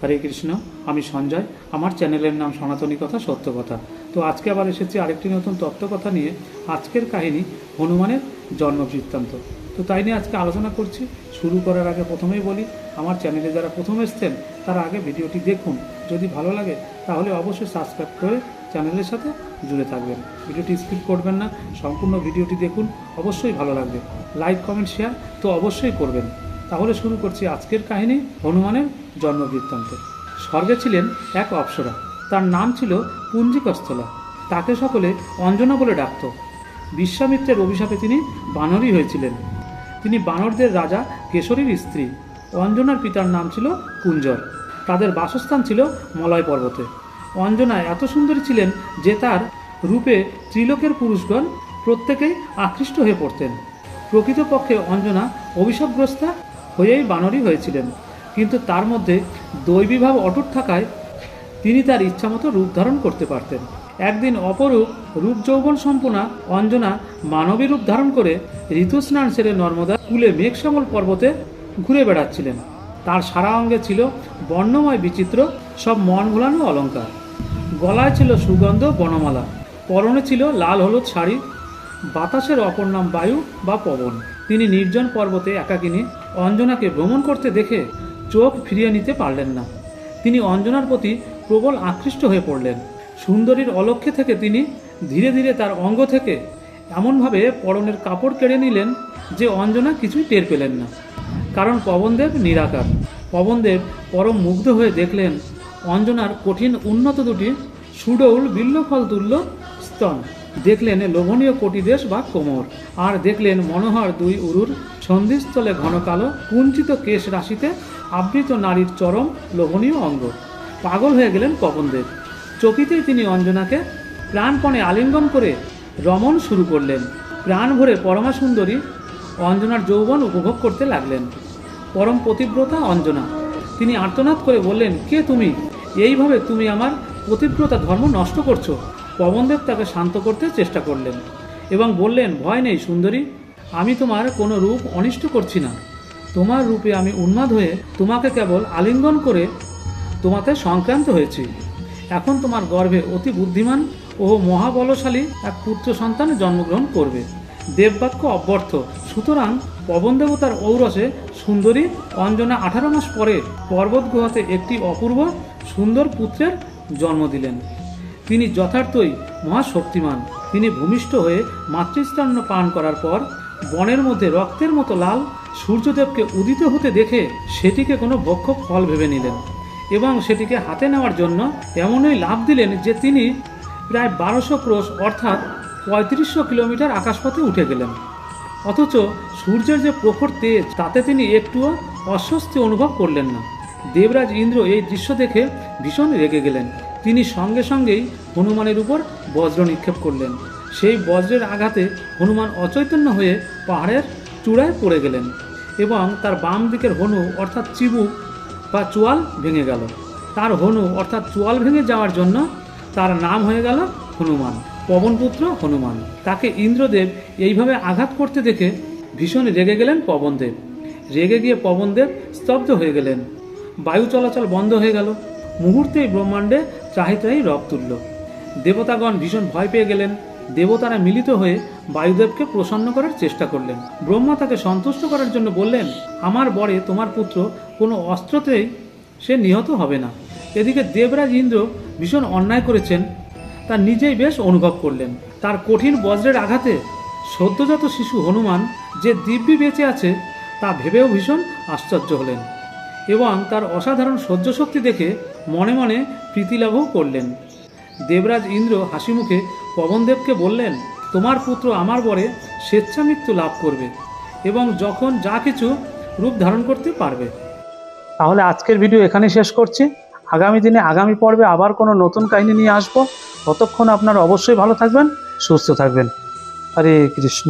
হরে কৃষ্ণ, আমি সঞ্জয়। আমার চ্যানেলের নাম সনাতনী কথা, সত্য কথা। তো আজকে আবার এসেছি আরেকটি নতুন তত্ত্বকথা নিয়ে। আজকের কাহিনী হনুমানের জন্ম বৃত্তান্ত তো তাই নিয়ে আজকে আলোচনা করছি। শুরু করার আগে প্রথমেই বলি, আমার চ্যানেলে যারা প্রথম এসছেন, তারা আগে ভিডিওটি দেখুন। যদি ভালো লাগে, তাহলে অবশ্যই সাবস্ক্রাইব করে চ্যানেলের সাথে জুড়ে থাকবেন। ভিডিওটি স্কিপ করবেন না, সম্পূর্ণ ভিডিওটি দেখুন। অবশ্যই ভালো লাগবে। লাইক, কমেন্ট, শেয়ার তো অবশ্যই করবেন। তাহলে শুরু করছি আজকের কাহিনী হনুমানের জন্মবৃত্তান্ত। স্বর্গে ছিলেন এক অপ্সরা। তার নাম ছিল পুঞ্জিকস্থলা। তাকে সকলে অঞ্জনা বলে ডাকত। বিশ্বামিত্রের অভিশাপে তিনি বানরই হয়েছিলেন। তিনি বানরদের রাজা কেশরীর স্ত্রী। অঞ্জনার পিতার নাম ছিল কুঞ্জর। তাদের বাসস্থান ছিল মলয় পর্বতে। অঞ্জনা এত সুন্দরী ছিলেন যে তার রূপে ত্রিলোকের পুরুষগণ প্রত্যেকেই আকৃষ্ট হয়ে পড়তেন। প্রকৃতপক্ষে অঞ্জনা অভিশাপগ্রস্তা হয়েই বানরই হয়েছিলেন। কিন্তু তার মধ্যে দৈবীভাব অটুট থাকায় তিনি তার ইচ্ছামতো রূপ ধারণ করতে পারতেন। একদিন অপরূপ রূপ যৌবন সম্পূর্ণা অঞ্জনা মানবী রূপ ধারণ করে ঋতুস্নান সেরে নর্মদা কুলে মেঘশ্যামল পর্বতে ঘুরে বেড়াচ্ছিলেন। তার সারা অঙ্গে ছিল বর্ণময় বিচিত্র, সব মন ভোলানো অলঙ্কার। গলায় ছিল সুগন্ধ বনমালা, পরনে ছিল লাল হলুদ শাড়ি, বাতাসের অপর নাম বায়ু বা পবন। তিনি নির্জন পর্বতে একাকিনী অঞ্জনাকে ভ্রমণ করতে দেখে চোখ ফিরিয়ে নিতে পারলেন না। তিনি অঞ্জনার প্রতি প্রবল আকৃষ্ট হয়ে পড়লেন। সুন্দরীর অলক্ষ্যে থেকে তিনি ধীরে ধীরে তার অঙ্গ থেকে এমনভাবে পরনের কাপড় কেড়ে নিলেন যে অঞ্জনা কিছুই টের পেলেন না। কারণ পবনদেব নিরাকার। পবনদেব পরম মুগ্ধ হয়ে দেখলেন অঞ্জনার কঠিন উন্নত দুটি সুডৌল বিল্লফল তুল্য স্তন। দেখলেন লোভনীয় কোটিদেশ বা কোমর। আর দেখলেন মনোহর দুই উরুর সন্ধিস্থলে ঘন কালো কুঞ্চিত কেশ রাশিতে আবৃত নারীর চরম লোভনীয় অঙ্গ। পাগল হয়ে গেলেন পবনদেব। চকিতেই তিনি অঞ্জনাকে প্রাণপণে আলিঙ্গন করে রমণ শুরু করলেন। প্রাণ ভরে পরমা সুন্দরী অঞ্জনার যৌবন উপভোগ করতে লাগলেন। পরম পতিব্রতা অঞ্জনা। তিনি আর্তনাদ করে বললেন, কে তুমি? এইভাবে তুমি আমার পতিব্রতা ধর্ম নষ্ট করছ। পবনদেব তাকে শান্ত করতে চেষ্টা করলেন এবং বললেন, ভয় নেই সুন্দরী, আমি তোমার কোনো রূপ অনিষ্ট করছি না। তোমার রূপে আমি উন্মাদ হয়ে তোমাকে কেবল আলিঙ্গন করে তোমাতে সংক্রান্ত হয়েছি। এখন তোমার গর্ভে অতি বুদ্ধিমান ও মহাবলশালী এক পুত্র সন্তান জন্মগ্রহণ করবে। দেববাক্য অব্যর্থ। সুতরাং পবন দেবতার ঔরসে সুন্দরী অঞ্জনা আঠারো মাস পরে পর্বত গুহাতে একটি অপূর্ব সুন্দর পুত্রের জন্ম দিলেন। তিনি যথার্থই মহাশক্তিমান। তিনি ভূমিষ্ঠ হয়ে মাতৃস্তন্য পান করার পর বনের মধ্যে রক্তের মতো লাল সূর্যদেবকে উদিত হতে দেখে সেটিকে কোনো বক্ষ ফল ভেবে নিলেন এবং সেটিকে হাতে নেওয়ার জন্য এমনই লাভ দিলেন যে তিনি প্রায় বারোশো ক্রোশ অর্থাৎ পঁয়ত্রিশশো কিলোমিটার আকাশপথে উঠে গেলেন। অথচ সূর্যের যে প্রখর তেজ, তাতে তিনি একটুও অস্বস্তি অনুভব করলেন না। দেবরাজ ইন্দ্র এই দৃশ্য দেখে ভীষণ রেগে গেলেন। তিনি সঙ্গে সঙ্গেই হনুমানের উপর বজ্র নিক্ষেপ করলেন। সেই বজ্রের আঘাতে হনুমান অচৈতন্য হয়ে পাহাড়ের চূড়ায় পড়ে গেলেন এবং তার বাম দিকের হনু অর্থাৎ চিবুক বা চোয়াল ভেঙে গেল। তার হনু অর্থাৎ চোয়াল ভেঙে যাওয়ার জন্য তার নাম হয়ে গেল হনুমান, পবনপুত্র হনুমান। তাকে ইন্দ্রদেব এইভাবে আঘাত করতে দেখে ভীষণ রেগে গেলেন পবনদেব। রেগে গিয়ে পবনদেব স্তব্ধ হয়ে গেলেন। বায়ু চলাচল বন্ধ হয়ে গেল। মুহূর্তেই ব্রহ্মাণ্ডে ত্রাহি রব তুলল দেবতাগণ ভীষণ ভয় পেয়ে গেলেন। দেবতারা মিলিত হয়ে বায়ুদেবকে প্রসন্ন করার চেষ্টা করলেন। ব্রহ্মা তাকে সন্তুষ্ট করার জন্য বললেন, আমার বরে তোমার পুত্র কোনো অস্ত্রতেই সে নিহত হবে না। এদিকে দেবরাজ ইন্দ্র ভীষণ অন্যায় করেছেন। তা নিজেই বেশ অনুভব করলেন। তার কঠিন বজ্রের আঘাতে সদ্যজাত শিশু হনুমান যে দিব্যি বেঁচে আছে, তা ভেবেও ভীষণ আশ্চর্য হলেন। এবং তার অসাধারণ সহ্য শক্তি দেখে মনে মনে প্রীতিলাভও করলেন। দেবরাজ ইন্দ্র হাসি মুখে পবনদেবকে বললেন, তোমার পুত্র আমার বরে স্বেচ্ছা মৃত্যু লাভ করবে এবং যখন যা কিছু রূপ ধারণ করতে পারবে। তাহলে আজকের ভিডিও এখানে শেষ করছি। আগামী দিনে আগামী পর্বে আবার কোনো নতুন কাহিনী নিয়ে আসব। ততক্ষণ আপনারা অবশ্যই ভালো থাকবেন, সুস্থ থাকবেন। হরে কৃষ্ণ।